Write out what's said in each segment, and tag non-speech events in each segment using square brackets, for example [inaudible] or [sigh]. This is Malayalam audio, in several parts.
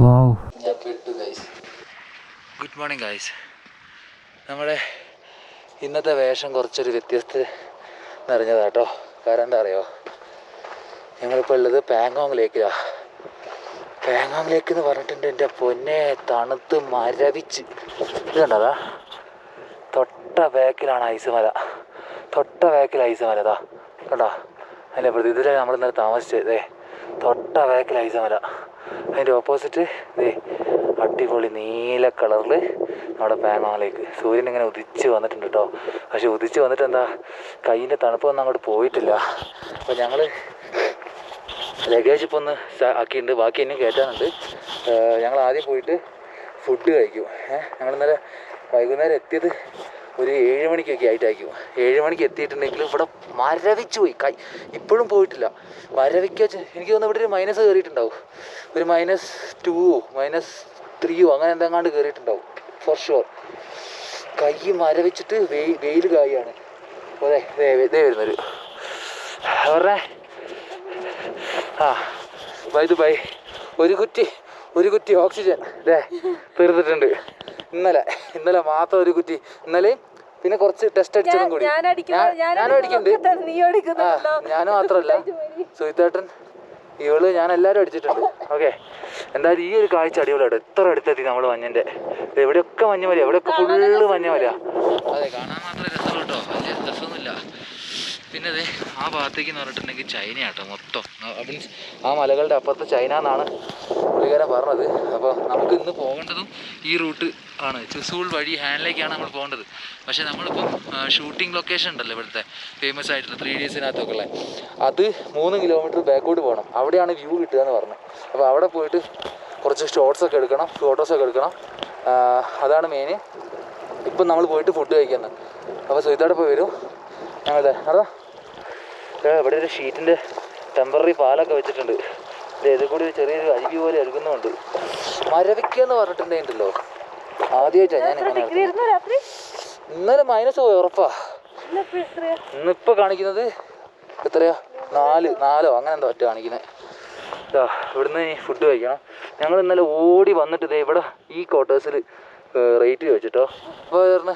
ഗുഡ് മോർണിംഗ് ഗൈസ് നമ്മുടെ ഇന്നത്തെ വേഷം കുറച്ചൊരു വ്യത്യസ്ത നിറഞ്ഞതാട്ടോ. കാരണം എന്താ അറിയോ? ഞങ്ങളിപ്പോൾ ഉള്ളത് പാങ്കോങ് ലേക്കിലാണ് പാങ്കോങ് ലേക്ക് എന്ന് പറഞ്ഞിട്ടുണ്ട് എന്റെ പൊന്നെ തണുത്ത് മരവിച്ച്. ഇത് തൊട്ട ബാക്കിലാണ് ഐസ് മല. തൊട്ട ബാക്കിൽ ഐസ് മല ഇതാ. കണ്ടോ? ഇതിലാണ് നമ്മൾ ഇന്നലെ താമസിച്ചതേ. തൊട്ട ബാക്കിൽ ഐസ് മല. അതിന്റെ ഓപ്പോസിറ്റ് ദേ അടിപൊളി നീല കളറിൽ നമ്മുടെ പാനോലേക്ക് സൂര്യൻ ഇങ്ങനെ ഉദിച്ച് വന്നിട്ടുണ്ട് കേട്ടോ പക്ഷെ ഉദിച്ച് വന്നിട്ട് എന്താ? കയ്യിന്റെ തണുപ്പൊന്നും അങ്ങോട്ട് പോയിട്ടില്ല. അപ്പോൾ ഞങ്ങൾ ലഗേജ് ഇപ്പോൾ ഒന്ന് ആക്കിയിട്ടുണ്ട്. ബാക്കി ഇനിയും കയറ്റാനുണ്ട്. ഞങ്ങൾ ആദ്യം പോയിട്ട് ഫുഡ് കഴിക്കും. ഏഹ് ഞങ്ങൾ ഇന്നലെ വൈകുന്നേരം എത്തിയത് ഒരു ഏഴ് മണിക്കൊക്കെ ആയിട്ടായിരിക്കും. ഏഴ് മണിക്ക് എത്തിയിട്ടുണ്ടെങ്കിൽ ഇവിടെ മരവിച്ചു പോയി. കൈ ഇപ്പോഴും പോയിട്ടില്ല. മരവിക്ക എനിക്ക് തോന്നുന്നു ഇവിടെ ഒരു മൈനസ് കയറിയിട്ടുണ്ടാവും ഒരു മൈനസ് ടൂവോ മൈനസ് ത്രീയോ അങ്ങനെ എന്തെങ്ങാണ്ട് കയറിയിട്ടുണ്ടാവും ഫോർ ഷുവർ കൈ മരവിച്ചിട്ട് വെയിൽ വെയിൽ കായാണ്. അതെ ഇതേ വരുന്നൊരു അവരുടെ ആ ബൈ ദു ബൈ ഒരു കുറ്റി ഒരു കുറ്റി ഓക്സിജൻ അല്ലേ തീർത്തിട്ടുണ്ട്. ഇന്നലെ ഇന്നലെ മാത്രം ഒരു കുറ്റി. ഇന്നലെയും പിന്നെ കുറച്ച് ടെസ്റ്റ് അടിച്ചതും കൂടി. ഞാൻ അടിക്കുന്ന- ഞാൻ- ഞാൻ ഞാനും അടിക്കുന്ന അടിക്കുന്നുണ്ട്. നീ അടിക്കുന്നുണ്ടല്ലോ. ആ ഞാനും മാത്രമല്ല. [laughs] സുഹിത്തേട്ടൻ ഇവൾ ഞാൻ എല്ലാവരും അടിച്ചിട്ടുണ്ട്. ഓക്കെ. എന്തായാലും ഈ ഒരു കാഴ്ച അടിപൊളിയാണ് എത്ര അടുത്തെത്തി നമ്മൾ മഞ്ഞിന്റെ. എവിടെയൊക്കെ മഞ്ഞ് മല എവിടെയൊക്കെ ഫുള്ള് മഞ്ഞ് മല അതെ കാണാൻ മാത്രമേ രസമുള്ളൂ കേട്ടോ വലിയ രസമൊന്നുമില്ല. പിന്നെ അതെ ആ ഭാഗത്തേക്ക് എന്ന് പറഞ്ഞിട്ടുണ്ടെങ്കിൽ ചൈന ആട്ടോ മൊത്തം. മീൻസ് ആ മലകളുടെ അപ്പുറത്ത് ചൈന എന്നാണ് പുള്ളിക്കാരൻ പറഞ്ഞത്. അപ്പോൾ നമുക്ക് ഇന്ന് പോകേണ്ടതും ഈ റൂട്ട് ആണ്. ചുസൂൾ വഴി ഹാൻഡിലേക്കാണ് നമ്മൾ പോകേണ്ടത്. പക്ഷേ നമ്മളിപ്പോൾ ഷൂട്ടിംഗ് ലൊക്കേഷൻ ഉണ്ടല്ലോ ഇവിടുത്തെ ഫേമസ് ആയിട്ടുള്ള ത്രീ ഡേയ്സിനകത്തൊക്കെ ഉള്ളത് അത് മൂന്ന് കിലോമീറ്റർ ബാക്കോട്ട് പോകണം. അവിടെയാണ് വ്യൂ കിട്ടുക എന്ന് പറഞ്ഞു അപ്പോൾ അവിടെ പോയിട്ട് കുറച്ച് ഷോർട്സ് ഒക്കെ എടുക്കണം ഫോട്ടോസൊക്കെ എടുക്കണം. അതാണ് മെയിൻ ഇപ്പം നമ്മൾ പോയിട്ട് ഫുഡ് കഴിക്കുന്നത്. അപ്പോൾ സുഹിത്തോടെ പോയി വരും. അതാ ദേ ഇവിടെ ഒരു ഷീറ്റിന്റെ ടെമ്പററി പാലൊക്കെ വെച്ചിട്ടുണ്ട്. ഇതിൽ കൂടി ഒരു ചെറിയൊരു അരുവി പോലെ ഒഴുകുന്നുമുണ്ട് മരവിക്ക എന്ന് പറഞ്ഞിട്ടുണ്ടെങ്കിലോ ആദ്യമായിട്ടാണ് ഞാൻ ഇങ്ങനെ ഇന്നലെ മൈനസ് പോയി ഉറപ്പാ. ഇന്നിപ്പോ? ഇന്നിപ്പോൾ കാണിക്കുന്നത് എത്രയാ? നാല് നാലോ അങ്ങനെ എന്തോ ഒറ്റ കാണിക്കുന്നത് ഇതാ ഇവിടുന്ന് ഫുഡ് കഴിക്കണം. ഞങ്ങൾ ഇന്നലെ ഓടി വന്നിട്ട് ഇതേ ഇവിടെ ഈ ക്വാർട്ടേഴ്സിൽ റേറ്റ് ചോദിച്ചിട്ടോ? അപ്പോൾ പറഞ്ഞ്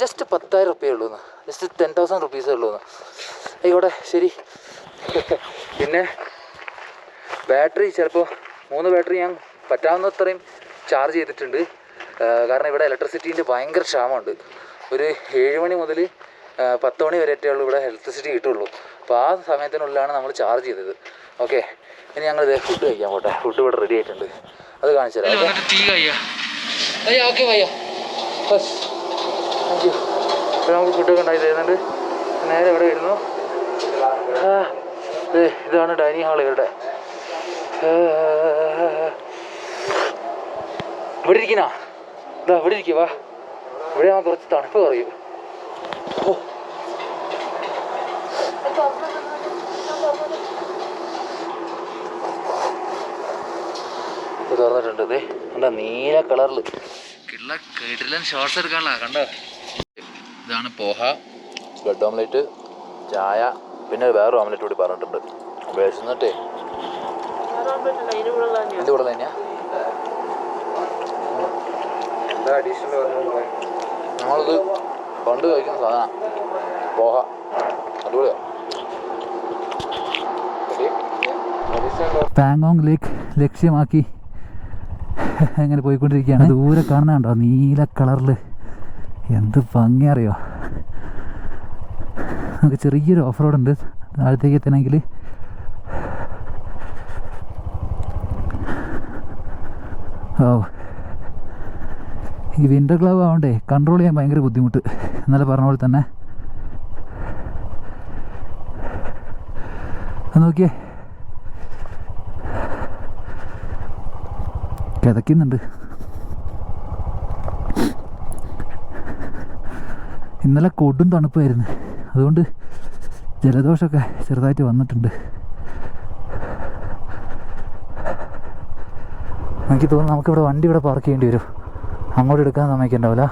ജസ്റ്റ് പത്തായിരം റുപ്യേ ഉള്ളൂ എന്ന്. ജസ്റ്റ് ടെൻ തൗസൻഡ് റുപ്പീസേ ഉള്ളൂ എന്ന്. ആയിക്കോട്ടെ ശരി. പിന്നെ ബാറ്ററി ചിലപ്പോൾ മൂന്ന് ബാറ്ററി ഞാൻ പറ്റാവുന്ന അത്രയും ചാർജ് ചെയ്തിട്ടുണ്ട്. കാരണം ഇവിടെ ഇലക്ട്രിസിറ്റീന്റെ ഭയങ്കര ക്ഷാമമുണ്ട്. ഒരു ഏഴ് മണി മുതൽ പത്ത് മണി വരെ ഉള്ളൂ ഇവിടെ ഇലക്ട്രിസിറ്റി കിട്ടുള്ളൂ. അപ്പോൾ ആ സമയത്തിനുള്ളിലാണ് നമ്മൾ ചാർജ് ചെയ്തത്. ഓക്കെ ഇനി ഞങ്ങൾ ഇതേ ഫുഡ് കഴിക്കാൻ പോട്ടെ. ഫുഡ് ഇവിടെ റെഡി ആയിട്ടുണ്ട്. അത് കാണിച്ചു തരാം കഴിയാ. അയ്യോ ഓക്കെ വയ്യ താങ്ക് യു അപ്പോൾ നമുക്ക് ഫുഡൊക്കെ തരുന്നുണ്ട്. നേരെ ഇവിടെ വരുന്നു. ഇതാണ് ഡൈനിങ് ഹാൾ ഇവരുടെ. ഇവിടെ ഇരിക്കണ? ഇതാ ഇവിടെ ഇരിക്കുക വാ. ഇവിടെ ഞാൻ കുറച്ച് തണുപ്പ് കുറയും. ഓ. ഇത് തുറന്നിട്ടുണ്ട് ദേ. കണ്ട നീല കളറിൽ കിള്ള കിടിലൻ ഷോർട്സ് എടുക്കാനുള്ള കണ്ടോ? ഇതാണ് പോഹ. ബ്രെഡ് ഓംലെറ്റ് ചായ പിന്നെ വേറൊരു ഓംലെറ്റ് കൂടി പറഞ്ഞിട്ടുണ്ട്. വിശന്നിട്ടേ എന്ത് കൂടെ തന്നെയാ നമ്മളിത് പണ്ട് കഴിക്കുന്ന സാധനം. പോഹ. അടിപൊളിയാ. പാങ്ങോങ് ലേക്ക് ലക്ഷ്യമാക്കി അങ്ങനെ പോയിക്കൊണ്ടിരിക്കുകയാണ്. ദൂരെ കാണുന്നുണ്ടോ നീല കളറിൽ എന്ത് ഭംഗി അറിയോ? നമുക്ക് ചെറിയൊരു ഓഫ് റോഡ് ഉണ്ട്. താഴത്തേക്ക് എത്തണമെങ്കിൽ. ഓ. ഈ വിന്റർ ഗ്ലവ് ആവണ്ടേ? കൺട്രോൾ ചെയ്യാൻ ഭയങ്കര ബുദ്ധിമുട്ട്. എന്നാലും പറഞ്ഞ പോലെ തന്നെ. നോക്കിയേ. കിതയ്ക്കുന്നുണ്ട് ഇന്നലെ കൊടും തണുപ്പായിരുന്നു. അതുകൊണ്ട് ജലദോഷമൊക്കെ ചെറുതായിട്ട് വന്നിട്ടുണ്ട്. എനിക്ക് തോന്നുന്നു നമുക്കിവിടെ വണ്ടി ഇവിടെ പാർക്ക് ചെയ്യേണ്ടി വരും. അങ്ങോട്ട് എടുക്കാൻ സമ്മതിക്കണ്ടാവില്ല.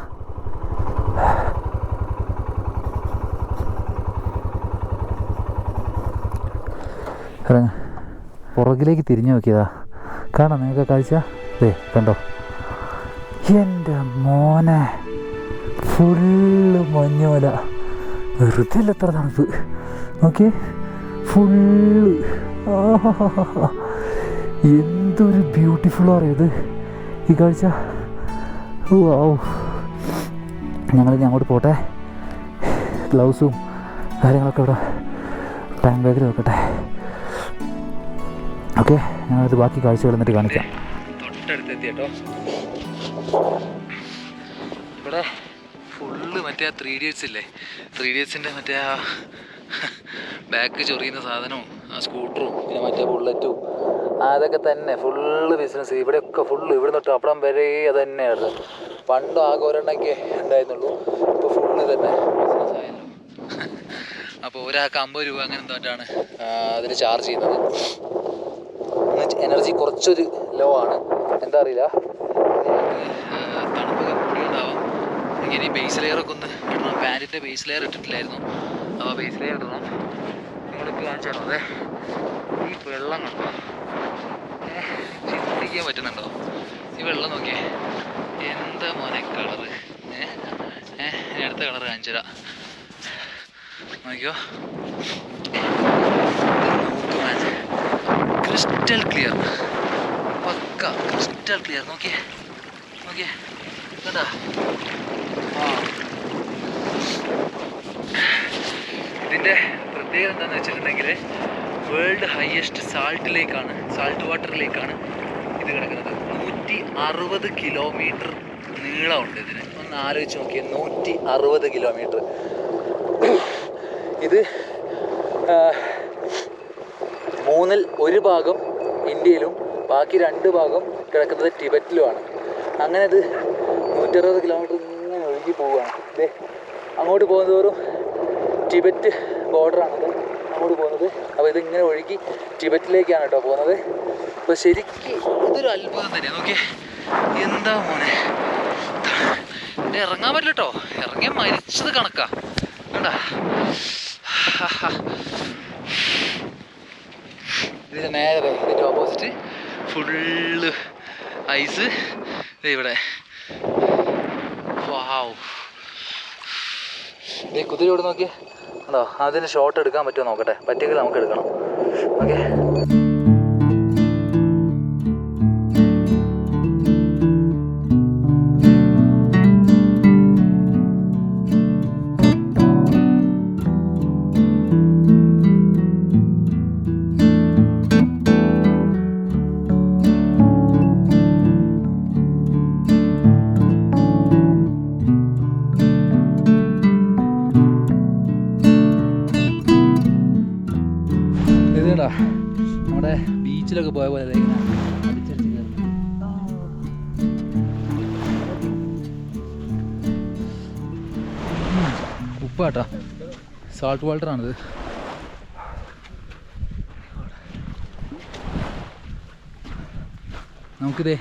ഇറങ്ങ. പുറകിലേക്ക് തിരിഞ്ഞു നോക്കിയതാ. കാണാം നിങ്ങൾക്ക് കാഴ്ച. ദേ കണ്ടോ? എന്റെ മോനെ ഫുള്ള് മഞ്ഞോല വെറുതെ അല്ല എത്ര തണുപ്പ്. നോക്കിയേ ഫുള്ള്. എന്തൊരു ബ്യൂട്ടിഫുൾ അറിയത് ഈ കാഴ്ച. ഓ ഞങ്ങൾ ഇനി അങ്ങോട്ട് പോട്ടെ. ഗ്ലൗസും കാര്യങ്ങളൊക്കെ ഇവിടെ ടാങ്ക് ബാഗിൽ വെക്കട്ടെ. ഓക്കെ ഞങ്ങളത് ബാക്കി കാഴ്ചകൾ എന്നിട്ട് കാണിക്കാം. എത്തി കേട്ടോ. ഇവിടെ ഫുള്ള് മറ്റേ ആ ത്രീ ഇഡിയറ്റ്സ് ഇല്ലേ? ത്രീ ഇഡിയറ്റ്സിന്റെ മറ്റേ ആ ബാക്ക് ചൊറിയുന്ന സാധനവും ആ സ്കൂട്ടറും പിന്നെ മറ്റേ ബുള്ളറ്റും അതൊക്കെ തന്നെ ഫുള്ള് ബിസിനസ് ഇവിടെയൊക്കെ ഫുള്ള് ഇവിടെ തൊട്ട് അപ്പുറം വരെ അത് തന്നെയാണ് പണ്ട് ആകെ ഒരെണ്ണൊക്കെ ഉണ്ടായിരുന്നുള്ളൂ. ഇപ്പോൾ ഫുള്ള് തന്നെ. ബിസിനസ് ആയല്ലോ. അപ്പോൾ ഒരാൾക്ക് അമ്പത് രൂപ അങ്ങനെ എന്തോട്ടാണ് അതിന് ചാർജ് ചെയ്യുന്നത്. എനർജി കുറച്ചൊരു ലോ ആണ്. എന്താ അറിയില്ല. തണുപ്പ് കൂടിയുണ്ടാവാം ഇങ്ങനെ ബേസ് ലെയറൊക്കെ ഒന്ന് ഇടണം. പാന്റിന്റെ ബേസ് ലെയർ ഇട്ടിട്ടില്ലായിരുന്നു. അപ്പോൾ ബേസ് ലെയർ ഇടണം. നിങ്ങൾക്ക് കാണിച്ചു തരണം അതെ. ഈ വെള്ളം കണ്ടോ? ചിന്തിക്കാൻ പറ്റുന്നുണ്ടോ? ഈ വെള്ളം നോക്കിയേ. എന്താ മോനെ കളറ് ഏഹ് ഞാൻ അടുത്ത കളർ കാണിച്ചു തരാം നോക്കിയോ crystal clear pakka crystal clear നോക്കിയേ നോക്കിയേ. കണ്ടാ ഇതിന്റെ പ്രത്യേകത എന്താണെന്ന് വെച്ചിട്ടുണ്ടെങ്കിൽ വേൾഡ് ഹയസ്റ്റ് സാൾട്ട് ലേക്കാണ് സാൾട്ട് വാട്ടർ ലേക്കാണ് ഇത് കിടക്കുന്നത്. നൂറ്റി അറുപത് കിലോമീറ്റർ നീളമുണ്ട് ഇതിന്. ഒന്ന് ആലോചിച്ച് നോക്കിയാൽ നൂറ്റി അറുപത് കിലോമീറ്റർ ഇത് മൂന്നിൽ ഒരു ഭാഗം ഇന്ത്യയിലും ബാക്കി രണ്ട് ഭാഗം കിടക്കുന്നത് ടിബറ്റിലുമാണ്. അങ്ങനെ അത് നൂറ്ററുപത് കിലോമീറ്റർ ഇങ്ങനെ ഒഴുകി പോവുകയാണ്. ദേ അങ്ങോട്ട് പോകുന്നതോറും ടിബറ്റ് ബോർഡറാണത് അങ്ങോട്ട് പോകുന്നത്. അപ്പോൾ ഇതിങ്ങനെ ഒഴുകി ടിബറ്റിലേക്കാണ് കേട്ടോ പോകുന്നത്. അപ്പോൾ ശരിക്കും ഇതൊരു അത്ഭുതം തന്നെ. നോക്കിയേ എന്താ മോനെ? ഇറങ്ങാൻ പറ്റില്ല കേട്ടോ. ഇറങ്ങി മരിച്ചത് കണക്കാ. കണ്ടാ? ഇതിന് നേരെ ഇതിന്റെ ഓപ്പോസിറ്റ് ഫുള്ള് ഐസ്. ഇവിടെ. വാവ് ഈ കുതിരയോട് നോക്കിയേ. ഉണ്ടോ അതിന് ഷോട്ട് എടുക്കാൻ പറ്റുമോ നോക്കട്ടെ. പറ്റിയെങ്കിൽ നമുക്ക് എടുക്കണം. ഓക്കെ? കേട്ടോ നമ്മുടെ ബീച്ചിലൊക്കെ പോയ പോലെ ഇങ്ങനെ അടിച്ചടിച്ച് കയറി. ഉപ്പാട്ടാ. സാൾട്ട് വാട്ടറാണിത് നമുക്കിതേ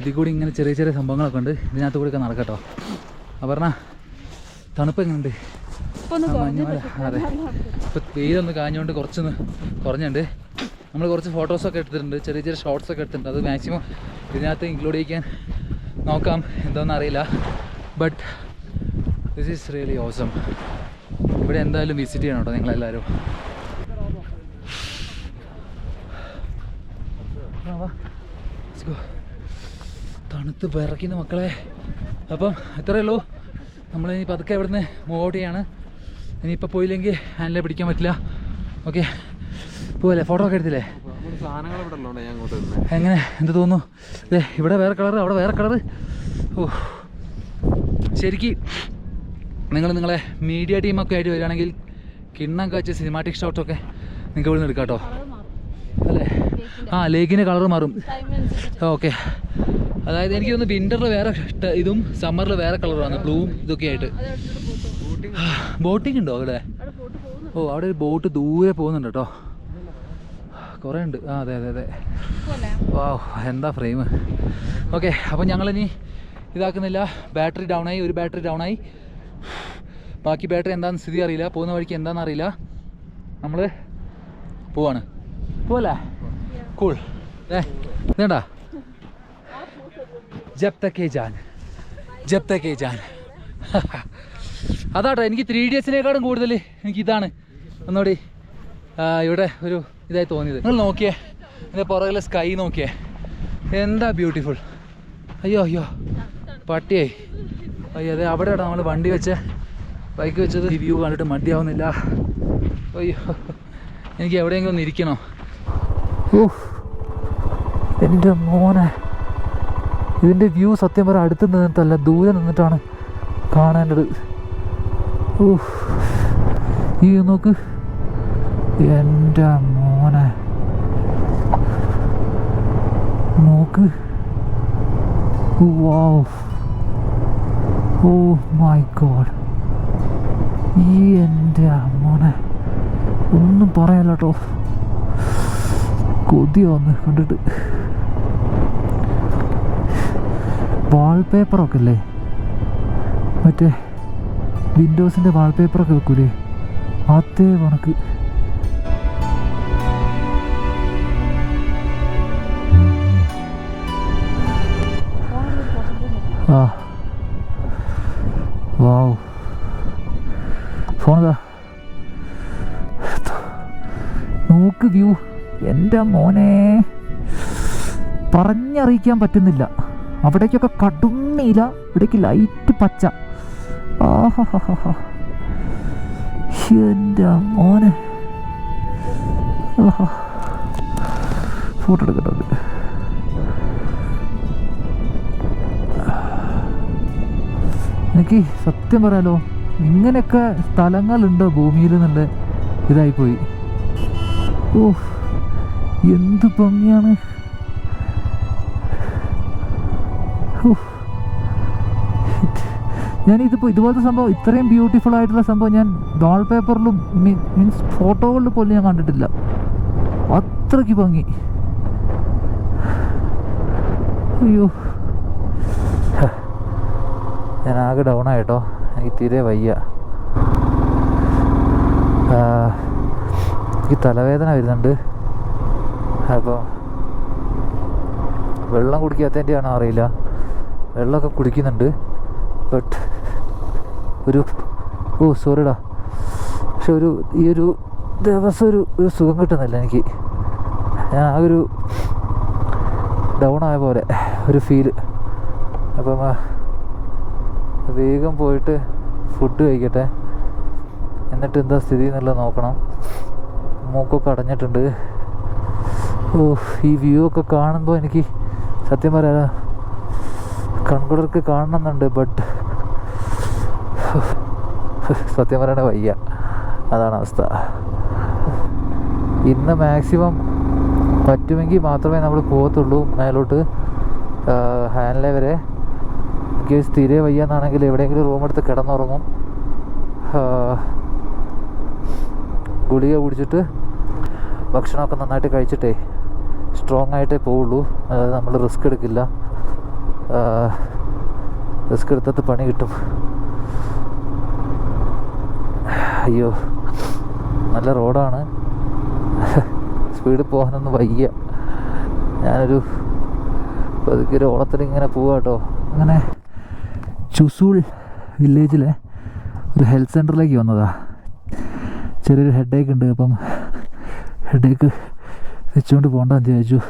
ഇതിൽ കൂടി ഇങ്ങനെ ചെറിയ ചെറിയ സംഭവങ്ങളൊക്കെ ഉണ്ട്. ഇതിനകത്ത് കൂടി ഒക്കെ നടക്കട്ടോ. അപർണ തണുപ്പ് എങ്ങനെയുണ്ട്? അതെ. ഇപ്പം വെയിലൊന്ന് കാഞ്ഞുകൊണ്ട് കുറച്ചൊന്ന് കുറഞ്ഞുണ്ട് നമ്മൾ കുറച്ച് ഫോട്ടോസൊക്കെ എടുത്തിട്ടുണ്ട്. ചെറിയ ചെറിയ ഷോർട്സ് ഒക്കെ എടുത്തിട്ടുണ്ട്. അത് മാക്സിമം ഇതിനകത്ത് ഇൻക്ലൂഡ് ചെയ്യിക്കാൻ നോക്കാം. എന്താണെന്ന് അറിയില്ല. But this is really awesome ഇവിടെ എന്തായാലും വിസിറ്റ് ചെയ്യണം കേട്ടോ നിങ്ങളെല്ലാവരും. തണുത്ത് പിറക്കുന്ന മക്കളെ. അപ്പം ഇത്രയേ ഉള്ളൂ. നമ്മൾ ഇനി പതുക്കെ ഇവിടുന്ന് മൂവ് ഔട്ട് ചെയ്യാണ്. ഇനിയിപ്പോൾ പോയില്ലെങ്കിൽ ഹാൻഡിലെ പിടിക്കാൻ പറ്റില്ല. ഓക്കെ പോവല്ലേ ഫോട്ടോ ഒക്കെ എടുത്തില്ലേ? എങ്ങനെ? എന്ത് തോന്നുന്നു? ദേ ഇവിടെ വേറെ കളർ അവിടെ വേറെ കളർ ഓ. ശരിക്ക് നിങ്ങൾ നിങ്ങളെ മീഡിയ ടീമൊക്കെ ആയിട്ട് വരികയാണെങ്കിൽ കിണ്ണം കാച്ച സിനിമാറ്റിക് ഷോട്ടൊക്കെ നിങ്ങൾക്ക് ഇവിടെ നിന്ന് എടുക്കാം കേട്ടോ. അല്ലേ? ആ ലേക്കിന്റെ കളർ മാറും. ഓക്കെ. അതായത് എനിക്ക് തോന്നുന്നു വിന്ററിൽ വേറെ ഇതും സമ്മറിൽ വേറെ കളറാണ് ബ്ലൂവും ഇതൊക്കെ ആയിട്ട്. ബോട്ടിംഗ് ഉണ്ടോ. അവിടെ? ഓ അവിടെ ഒരു ബോട്ട് ദൂരെ പോകുന്നുണ്ട് കേട്ടോ. കുറേ ഉണ്ട് ആ അതെ അതെ അതെ. വാ എന്താ ഫ്രെയിം ഓക്കെ അപ്പം ഞങ്ങളിനി ഇതാക്കുന്നില്ല. ബാറ്ററി ഡൗൺ ആയി ഒരു ബാറ്ററി ഡൗൺ ആയി. ബാക്കി ബാറ്ററി എന്താണെന്ന് സ്ഥിതി അറിയില്ല. പോകുന്ന വഴിക്ക് എന്താണെന്ന് അറിയില്ല. നമ്മൾ പോവാണ്. പോവല്ലേ? കൂൾ ഏ ഇതേണ്ടാ ജപ് തക്കേ ജാൻ. ജപ് തക്കേ ജാൻ. അതാട്ടോ എനിക്ക് ത്രീ ഡി എസിനേക്കാളും കൂടുതൽ എനിക്ക് ഇതാണ്. ഒന്നുകൂടി ഇവിടെ ഒരു ഇതായി തോന്നിയത്. നിങ്ങൾ നോക്കിയേ എന്റെ പുറകിലെ സ്കൈ നോക്കിയേ. എന്താ ബ്യൂട്ടിഫുൾ അയ്യോ അയ്യോ. പട്ടിയായി. അയ്യോ അതെ അവിടെ ഇടാം നമ്മൾ വണ്ടി വെച്ച്. ബൈക്ക് വെച്ചത്. ഈ വ്യൂ കണ്ടിട്ട് മടിയാവുന്നില്ല. അയ്യോ എനിക്ക് എവിടെയെങ്കിലും ഒന്ന് ഇരിക്കണോ? എന്റെ മോനെ. ഇതിന്റെ വ്യൂ സത്യം പറയാൻ അടുത്ത് നിന്നിട്ടല്ല ദൂരെ നിന്നിട്ടാണ് കാണേണ്ടത്. ഈ നോക്ക്. എന്റെ മോനെ. നോക്ക്. ഓ മൈ ഗോഡ് ഈ എന്റെ മോനെ. ഒന്നും പറയാല്ല കേട്ടോ കൊതിയ വന്ന് കണ്ടിട്ട്. വാൾപേപ്പറൊക്കെ അല്ലേ മറ്റേ വിൻഡോസിന്റെ വാൾപേപ്പറൊക്കെ വെക്കൂലേ? അതേ കണക്ക്. ആ. വാവ് ഫോണതാ നോക്ക് വ്യൂ. എന്റെ മോനെ. പറഞ്ഞറിയിക്കാൻ പറ്റുന്നില്ല. അവിടേക്കൊക്കെ കടും നീല ഇവിടേക്ക് ലൈറ്റ് പച്ച. ആഹാഹാഹാ. എന്റെ മോനെ. ആഹാ. ഫോട്ടോ എടുക്കട്ടെ എനിക്ക് സത്യം പറയാലോ ഇങ്ങനെയൊക്കെ സ്ഥലങ്ങളുണ്ടോ ഭൂമിയിൽ എന്നുള്ള ഇതായിപ്പോയി ഓ എന്ത് ഭംഗിയാണ്. ഞാൻ ഇതിപ്പോൾ ഇതുപോലത്തെ സംഭവം ഇത്രയും ബ്യൂട്ടിഫുൾ ആയിട്ടുള്ള സംഭവം ഞാൻ വാൾ പേപ്പറിലും മീൻസ് ഫോട്ടോകളിൽ പോലും ഞാൻ കണ്ടിട്ടില്ല അത്രയ്ക്ക് ഭംഗി അയ്യോ. ഞാൻ ആകെ ഡൗൺ ആയിട്ടോ. എനിക്ക് തീരെ വയ്യ. എനിക്ക് തലവേദന വരുന്നുണ്ട്. അപ്പോൾ വെള്ളം കുടിക്കാത്തതിന്റെയാണോ അറിയില്ല. വെള്ളമൊക്കെ കുടിക്കുന്നുണ്ട്. ബട്ട് ഒരു ഓ സോറിടാ പക്ഷെ ഒരു ഈ ഒരു ദിവസം ഒരു ഒരു സുഖം കിട്ടുന്നില്ല എനിക്ക്. ഞാൻ ആ ഒരു ഡൗൺ ആയ പോലെ ഒരു ഫീൽ അപ്പം വേഗം പോയിട്ട് ഫുഡ് കഴിക്കട്ടെ. എന്നിട്ട് എന്താ സ്ഥിതി എന്നുള്ളത് നോക്കണം. മൂക്കൊക്കെ അടഞ്ഞിട്ടുണ്ട്. ഓ ഈ വ്യൂ ഒക്കെ കാണുമ്പോൾ എനിക്ക് സത്യം പറയാ കൺകുടർക്ക് കാണണമെന്നുണ്ട് ബട്ട് സത്യം പറയണ വയ്യ. അതാണ് അവസ്ഥ. ഇന്ന് മാക്സിമം പറ്റുമെങ്കിൽ മാത്രമേ നമ്മൾ പോകത്തുള്ളൂ മേലോട്ട്. ഹാൻലെ വരെ. കേസ് തീരെ വയ്യ എന്നാണെങ്കിൽ എവിടെയെങ്കിലും റൂം എടുത്ത് കിടന്നുറങ്ങും. ഗുളിക കുടിച്ചിട്ട് ഭക്ഷണമൊക്കെ നന്നായിട്ട് കഴിച്ചിട്ടേ സ്ട്രോങ് ആയിട്ടേ പോവുള്ളൂ. അതായത് നമ്മൾ റിസ്ക് എടുക്കില്ല. റിസ്ക് എടുത്തത് പണി കിട്ടും. അയ്യോ നല്ല റോഡാണ്. സ്പീഡ് പോകാനൊന്നും വയ്യ. ഞാനൊരു പതുക്കെ ഒരു ഓളത്തിൽ ഇങ്ങനെ പോവാട്ടോ. അങ്ങനെ ചുസൂൾ വില്ലേജിലെ ഒരു ഹെൽത്ത് സെന്ററിലേക്ക് വന്നതാ. ചെറിയൊരു ഹെഡേക്ക് ഉണ്ട്. അപ്പം ഹെഡേക്ക് വെച്ചുകൊണ്ട് പോകണ്ടെന്ന് വിചാരിച്ചു.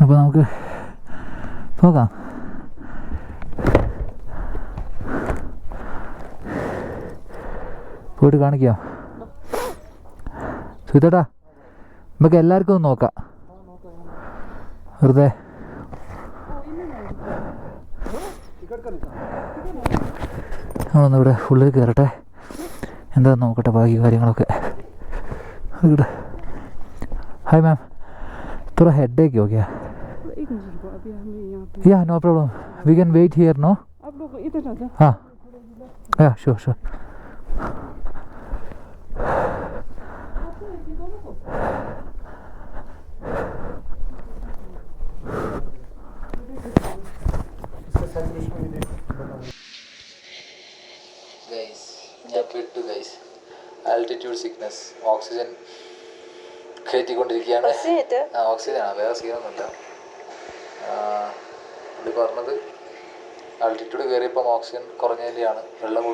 അപ്പോൾ നമുക്ക് പോകാം. പോയിട്ട് കാണിക്കാം. സുധേട്ടാ നമുക്ക് എല്ലാവർക്കും ഒന്ന് നോക്കാം. വെറുതെ നമ്മളൊന്ന് ഇവിടെ ഉള്ളിൽ കയറട്ടെ. എന്താണെന്ന് നോക്കട്ടെ ബാക്കി കാര്യങ്ങളൊക്കെ? ഇവിടെ ഹായ് മാം തുറ head Ek ഓക്കെയാ yeah no problem we can wait here no ആ ഷുവർ ഷുവർ പെട്ടു ഗൈസ് ആൾട്ടിറ്റ്യൂഡ് സിക്നസ് ഓക്സിജൻ കയറ്റിക്കൊണ്ടിരിക്കുകയാണ്. ഓക്സിജൻ ആ ഓക്സിജനാണ് വേറെ സീനൊന്നുമില്ല പുള്ളി പറഞ്ഞത് ആൾട്ടിറ്റ്യൂഡ് കയറിയപ്പം ഓക്സിജൻ കുറഞ്ഞതിന്റെയാണ്. വെള്ളം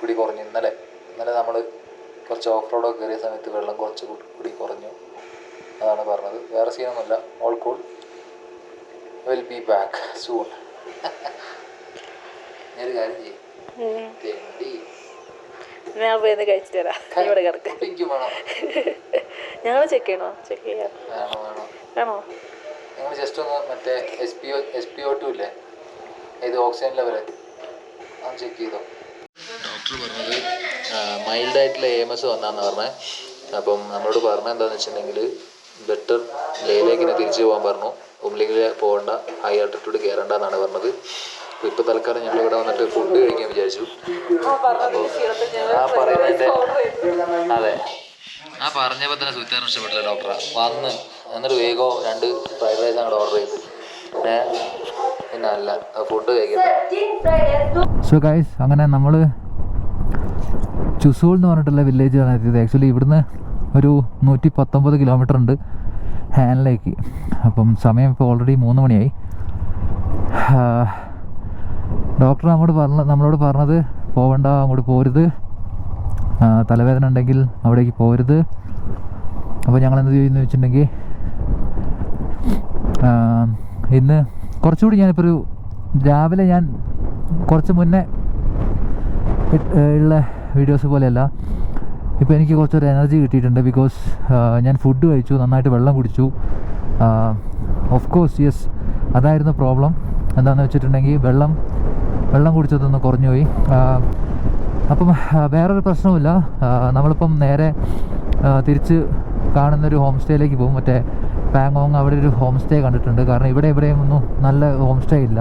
കൂടി കുറഞ്ഞു. ഇന്നലെ ഇന്നലെ നമ്മൾ കുറച്ച് ഓഫ് റോഡൊക്കെ കയറിയ സമയത്ത് വെള്ളം കുറച്ച് കൂടി കുറഞ്ഞു. അതാണ് പറഞ്ഞത്. വേറെ സീനൊന്നുമില്ല all cool will be back soon ഞാനൊരു കാര്യം ചെയ്യും. ഞാൻ പോയി കഴിച്ചിട്ട് വരാം. ഇവിടെ കിടക്ക്. ഞങ്ങൾ ചെക്ക് ചെയ്യണോ? ചെക്ക് ചെയ്യാം. നിങ്ങൾ ജസ്റ്റ് ഒന്ന് മറ്റേ S P O S P O two ഇല്ലേ? ഇത് ഓക്സിജൻ ലെവൽ അത് ചെക്ക് ചെയ്തോ. ഡോക്ടർ പറഞ്ഞത് മൈൽഡ് ആയിട്ടുള്ള എ എം എസ് വന്നാന്ന് പറഞ്ഞത് അപ്പം നമ്മളോട് പറഞ്ഞ എന്താണെന്ന് വെച്ചിട്ടുണ്ടെങ്കിൽ ബെറ്റർ ലേയിലേക്ക് തന്നെ തിരിച്ചു പോകാൻ പറഞ്ഞു. ഉമ്ലിങ്ങിൽ പോകണ്ട ഹൈ ആൾട്ടിറ്റ്യൂഡ് കയറണ്ട എന്നാണ് പറഞ്ഞത്. അപ്പോൾ ഇപ്പോൾ തൽക്കാലം ഞങ്ങൾ ഇവിടെ വന്നിട്ട് ഫുഡ് കഴിക്കാൻ വിചാരിച്ചു. അപ്പോൾ ആ പറയുന്നതിന്റെ അതെ. ആ പറഞ്ഞപ്പോൾ തന്നെ സുൽത്താൻ ഇഷ്ടപ്പെട്ടില്ല ഡോക്ടറെ. വന്ന് എന്നിട്ട് വേഗം രണ്ട് ഫ്രൈഡ് റൈസ് അങ്ങോട്ട് ഓർഡർ ചെയ്ത്. പിന്നെ പിന്നെ അല്ല ഫുഡ് കഴിക്കുന്നത് സോ ഗൈസ് അങ്ങനെ നമ്മൾ ചുസൂൾ എന്ന് പറഞ്ഞിട്ടുള്ള വില്ലേജ് ആണ് എത്തിയത്. ആക്ച്വലി ഇവിടുന്ന് ഒരു നൂറ്റി പത്തൊമ്പത് കിലോമീറ്റർ ഉണ്ട് ഹാനിലേക്ക് അപ്പം സമയം ഇപ്പോൾ ഓൾറെഡി മൂന്ന് മണിയായി. ഡോക്ടർ നമ്മോട് പറഞ്ഞ നമ്മളോട് പറഞ്ഞത് പോവണ്ട അങ്ങോട്ട് പോരുത്. തലവേദന ഉണ്ടെങ്കിൽ അവിടേക്ക് പോരുത്. അപ്പോൾ ഞങ്ങൾ എന്ത് ചെയ്യുന്നു വെച്ചിട്ടുണ്ടെങ്കിൽ ഇന്ന് കുറച്ചുകൂടി ഞാനിപ്പോൾ ഒരു രാവിലെ ഞാൻ കുറച്ച് മുന്നേ ഉള്ള വീഡിയോസ് പോലെയല്ല ഇപ്പോൾ എനിക്ക് കുറച്ചൊരു എനർജി കിട്ടിയിട്ടുണ്ട് ബിക്കോസ് ഞാൻ ഫുഡ് കഴിച്ചു നന്നായിട്ട് വെള്ളം കുടിച്ചു. ഓഫ് കോഴ്സ് യെസ് അതായിരുന്നു പ്രോബ്ലം. എന്താണെന്ന് വെച്ചിട്ടുണ്ടെങ്കിൽ വെള്ളം വെള്ളം കുടിച്ചതൊന്ന് കുറഞ്ഞു പോയി അപ്പം വേറൊരു പ്രശ്നവുമില്ല. നമ്മളിപ്പം നേരെ തിരിച്ച് കാണുന്നൊരു ഹോം സ്റ്റേയിലേക്ക് പോകും. മറ്റേ പാങ്ങോങ് അവിടെ ഒരു ഹോം സ്റ്റേ കണ്ടിട്ടുണ്ട്. കാരണം ഇവിടെ എവിടെയും ഒന്നും നല്ല ഹോം സ്റ്റേ ഇല്ല.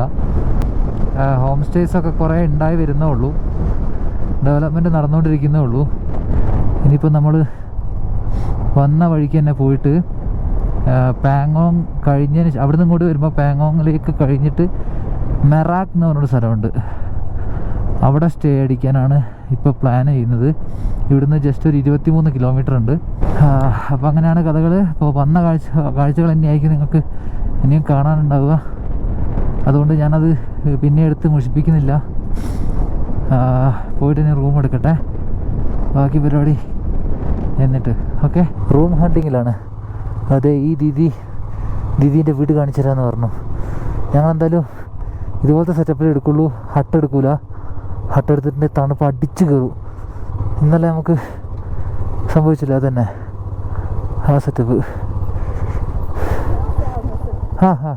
ഹോം സ്റ്റേസൊക്കെ കുറേ ഉണ്ടായി വരുന്നേ ഉള്ളൂ. ഡെവലപ്മെന്റ് നടന്നുകൊണ്ടിരിക്കുന്നേ ഉള്ളൂ. ഇനിയിപ്പോൾ നമ്മൾ വന്ന വഴിക്ക് തന്നെ പോയിട്ട് പാങ്ങോങ് കഴിഞ്ഞതിന് അവിടുന്ന് ഇങ്ങോട്ട് വരുമ്പോൾ പാങ്ങോങ്ങിലേക്ക് കഴിഞ്ഞിട്ട് മെറാക്ക് എന്ന് പറഞ്ഞൊരു സ്ഥലമുണ്ട്. അവിടെ സ്റ്റേ അടിക്കാനാണ് ഇപ്പോൾ പ്ലാൻ ചെയ്യുന്നത്. ഇവിടുന്ന് ജസ്റ്റ് ഒരു ഇരുപത്തിമൂന്ന് കിലോമീറ്റർ ഉണ്ട്. അപ്പോൾ അങ്ങനെയാണ് കഥകൾ അപ്പോൾ വന്ന കാഴ്ച കാഴ്ചകൾ തന്നെയായിരിക്കും നിങ്ങൾക്ക് ഇനിയും കാണാനുണ്ടാവുക. അതുകൊണ്ട് ഞാനത് പിന്നെ എടുത്ത് മുഷിപ്പിക്കുന്നില്ല. പോയിട്ട് ഇനി റൂം എടുക്കട്ടെ. ബാക്കി പരിപാടി എന്നിട്ട് ഓക്കെ റൂം ഹണ്ടിങ്ങിലാണ് അതെ ഈ ദീദി ദീദീന്റെ വീട് കാണിച്ചു തരാമെന്ന് പറഞ്ഞു. ഞങ്ങൾ എന്തായാലും ഇതുപോലത്തെ സെറ്റപ്പിൽ എടുക്കുള്ളൂ. ഹട്ട് എടുക്കൂല. ഹട്ട് എടുത്തിട്ടുണ്ടെങ്കിൽ തണുപ്പ് അടിച്ച് കയറും. ഇന്നലെ നമുക്ക് സംഭവിച്ചില്ല അതന്നെ. ആ സെറ്റപ്പ് ആ ആ.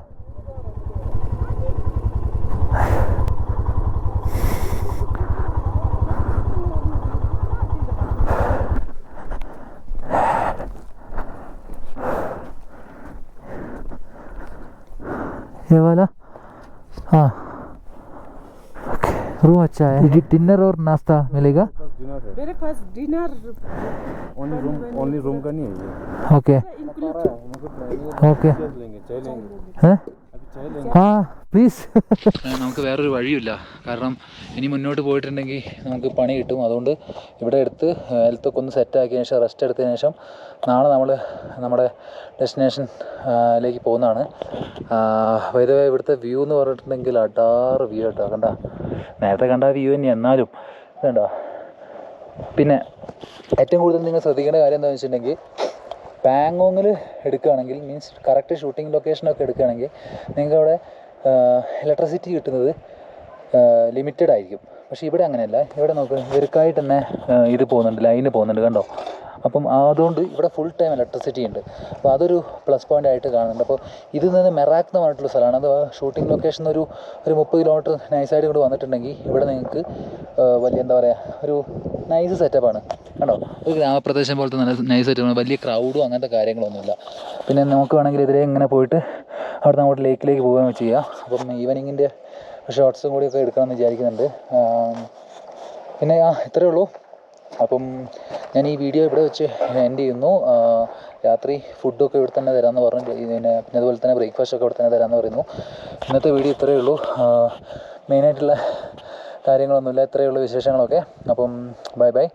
ഏ हाँ। रूम अच्छा है। डिनर और नाश्ता मिलेगा? मेरे पास dinner only room only room का नहीं है ओके। अच्छा, ओके। हैं? हाँ। പ്ലീസ് നമുക്ക് വേറൊരു വഴിയില്ല കാരണം ഇനി മുന്നോട്ട് പോയിട്ടുണ്ടെങ്കിൽ നമുക്ക് പണി കിട്ടും. അതുകൊണ്ട് ഇവിടെ എടുത്ത് ഹെൽത്തൊക്കെ ഒന്ന് ആക്കിയതിന് ശേഷം റെസ്റ്റ് എടുത്തതിന് ശേഷം നാളെ നമ്മൾ നമ്മുടെ ഡെസ്റ്റിനേഷൻ ലേക്ക് പോകുന്നതാണ്. വൈദവ ഇവിടുത്തെ വ്യൂ എന്ന് പറഞ്ഞിട്ടുണ്ടെങ്കിൽ അടാറ് വ്യൂ കേട്ടോ. കണ്ട? നേരത്തെ കണ്ട വ്യൂ തന്നെ എന്നാലും. വേണ്ട പിന്നെ ഏറ്റവും കൂടുതൽ നിങ്ങൾ ശ്രദ്ധിക്കേണ്ട കാര്യം എന്താണെന്ന് വെച്ചിട്ടുണ്ടെങ്കിൽ പാങ്ങോങ്ങിൽ എടുക്കുകയാണെങ്കിൽ മീൻസ് കറക്റ്റ് ഷൂട്ടിംഗ് ലൊക്കേഷനൊക്കെ എടുക്കുകയാണെങ്കിൽ നിങ്ങൾക്ക് അവിടെ ഇലക്ട്രിസിറ്റി കിട്ടുന്നത് ലിമിറ്റഡ് ആയിരിക്കും. പക്ഷേ ഇവിടെ അങ്ങനെയല്ല. ഇവിടെ നോക്ക് ഇവർക്കായിട്ട് തന്നെ ഇത് പോകുന്നുണ്ട് ലൈന് പോകുന്നുണ്ട് കണ്ടോ? അപ്പം അതുകൊണ്ട് ഇവിടെ ഫുൾ ടൈം ഇലക്ട്രിസിറ്റി ഉണ്ട്. അപ്പോൾ അതൊരു പ്ലസ് പോയിന്റ് ആയിട്ട് കാണുന്നുണ്ട്. അപ്പോൾ ഇതിൽ നിന്ന് മെറാക്ക് എന്ന് സ്ഥലമാണ്. അത് ഷൂട്ടിംഗ് ലൊക്കേഷൻ ഒരു ഒരു മുപ്പത് കിലോമീറ്റർ നൈസായിട്ട് ഇങ്ങോട്ട് വന്നിട്ടുണ്ടെങ്കിൽ ഇവിടെ നിങ്ങൾക്ക് വലിയ എന്താ പറയുക ഒരു നൈസ് സെറ്റപ്പാണ് കണ്ടോ? ഒരു ഗ്രാമപ്രദേശം പോലത്തെ നല്ല നൈസ് സെറ്റപ്പാണ് വലിയ ക്രൗഡും അങ്ങനത്തെ കാര്യങ്ങളൊന്നുമില്ല. പിന്നെ നമുക്ക് വേണമെങ്കിൽ ഇതിലെ ഇങ്ങനെ പോയിട്ട് അവിടെ അങ്ങോട്ട് ലേക്കിലേക്ക് പോവുകയും ചെയ്യാം. അപ്പം ഈവനിങ്ങിന്റെ ഷോർട്സും കൂടിയൊക്കെ എടുക്കണമെന്ന് വിചാരിക്കുന്നുണ്ട്. പിന്നെ ആ ഇത്രയേ ഉള്ളൂ. അപ്പം ഞാൻ ഈ വീഡിയോ ഇവിടെ വെച്ച് എൻഡ് ചെയ്യുന്നു. രാത്രി ഫുഡൊക്കെ ഇവിടെ തന്നെ തരാമെന്ന് പറഞ്ഞു പിന്നെ പിന്നെ അതുപോലെ തന്നെ ബ്രേക്ക്ഫാസ്റ്റ് ഒക്കെ ഇവിടെ തന്നെ തരാമെന്ന് പറയുന്നു. ഇന്നത്തെ വീഡിയോ ഇത്രയേ ഉള്ളൂ. മെയിനായിട്ടുള്ള കാര്യങ്ങളൊന്നുമില്ല. ഇത്രയേ ഉള്ളൂ വിശേഷങ്ങളൊക്കെ. അപ്പം ബൈ ബൈ